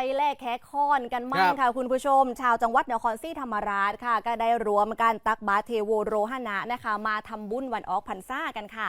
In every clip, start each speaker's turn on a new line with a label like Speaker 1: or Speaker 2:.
Speaker 1: ไปแลกแค่ค้อนกันมั่
Speaker 2: ค
Speaker 1: ง
Speaker 2: รับ
Speaker 1: ค่ะคุณผู้ชม ชาวจังหวัดนครศรีธรรมราชค่ะ ก็ได้รวมกันตักบาตรเทโวโรหณะนะคะ มาทำบุญวันออกพรรษากันค่ะ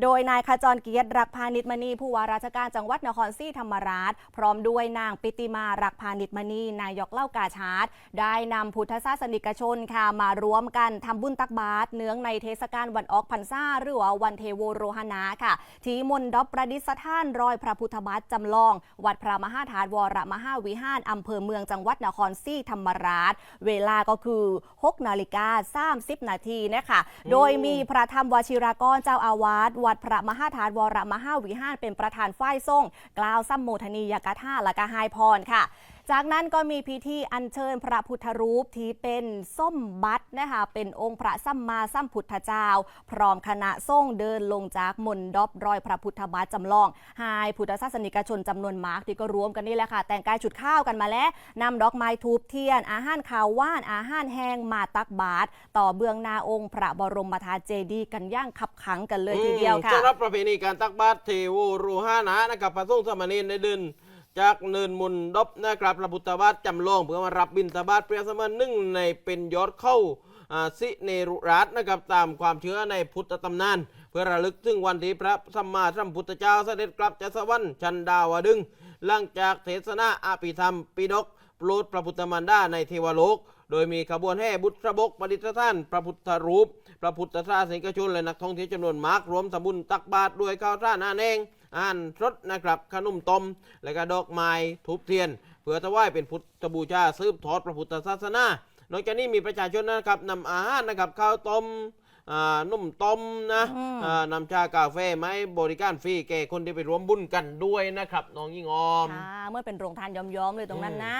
Speaker 1: โดยนายขจรเกียรติรักพาณิชมณีผู้ว่าราชการจังหวัดนครศรีธรรมราช พร้อมด้วยนางปิติมารักพาณิชมณีนายกเล่ากาชาร์ดได้นำพุทธศาสนิกชนค่ะมารวมกันทำบุญตักบาตรเนื่องในเทศกาลวันออกพรรษาหรือว่าวันเทโวโรหณะค่ะที่มณฑปประดิษฐานรอยพระพุทธบาทจำลอง วัดพระมหาธาตุวรมหาวิหารอำเภอเมืองจังหวัดนครศรีธรรมราช เวลาก็คือ 6 นาฬิกา 30 นาทีนะคะโดยมีพระธรรมวชิรากรเจ้าอาวาสวัดพระมหาธาตุวรมหาวิหารเป็นประธานฝ่ายทรงกล่าวสัมโมทนียกถาและก็ไฮพรค่ะ จากนั้นก็มีพิธีอัญเชิญพระพุทธรูปที่เป็นส้มบัตนะคะเป็นองค์พระสัมมาสัมพุทธเจ้า พร้อมคณะทรงเดินลงจากมนดบรอยพระพุทธบาทจำลองหายพุทธศาสนิกชนจำนวนมากที่ก็รวมกันนี่แหละค่ะ แต่งกายชุดข้าวกันมาแล้วนำดอกไม้ทูบเทียน อาหารขาวว่านอาหารแห้งมาตักบาตรต่อเบื้องหนาองค์พระบรมธาตุเจดีย์กันย่างขับขังกันเลยทีเดียวค่ะ
Speaker 2: ต้อนรับประเพณีการตักบาตรเทโวรูหานะนะครับพระสงฆ์สามเณรในเดิน จากเนินมุนดบนะครับพระพุทธบาทจำลองเพื่อมารับบิณฑบาตเปรียบเสมือนหนึ่งในเป็นยอดเข้าสิเนรุรัตนะครับตามความเชื่อในพุทธตำนาน เพื่อระลึกถึงวันที่พระสัมมาสัมพุทธเจ้าเสด็จกลับจากสวรรค์ชันดาวดึง หลังจากเทศนาอภิธรรมปิฎกโปรดพระพุทธมารดาในเทวโลก โดยมีขบวนแห่บุตรบกปฏิสถานพระพุทธรูป พระพุทธศาสนิกชนและนักท่องเที่ยวจำนวนมากรวมทำบุญตักบาตรด้วยข้าวสารอาแนง อาหารสดนะครับขนมต้มและก็ดอกไม้ทุบเทียน เพื่อถวายเป็นพุทธบูชาสืบทอดพระพุทธศาสนานอกจากนี้มีประชาชนนะครับนำอาหารนะครับข้าวต้มอ่านุ่มต้มนะ
Speaker 1: อืม
Speaker 2: อ่านำชากาแฟไหมาให้บริการฟรีแก่คนที่ไปร่วมบุญกันด้วยนะครับ น้องยิ่งออม
Speaker 1: ค่ะเมื่อเป็นโรงทานย้อมๆเลยตรงนั้นนะ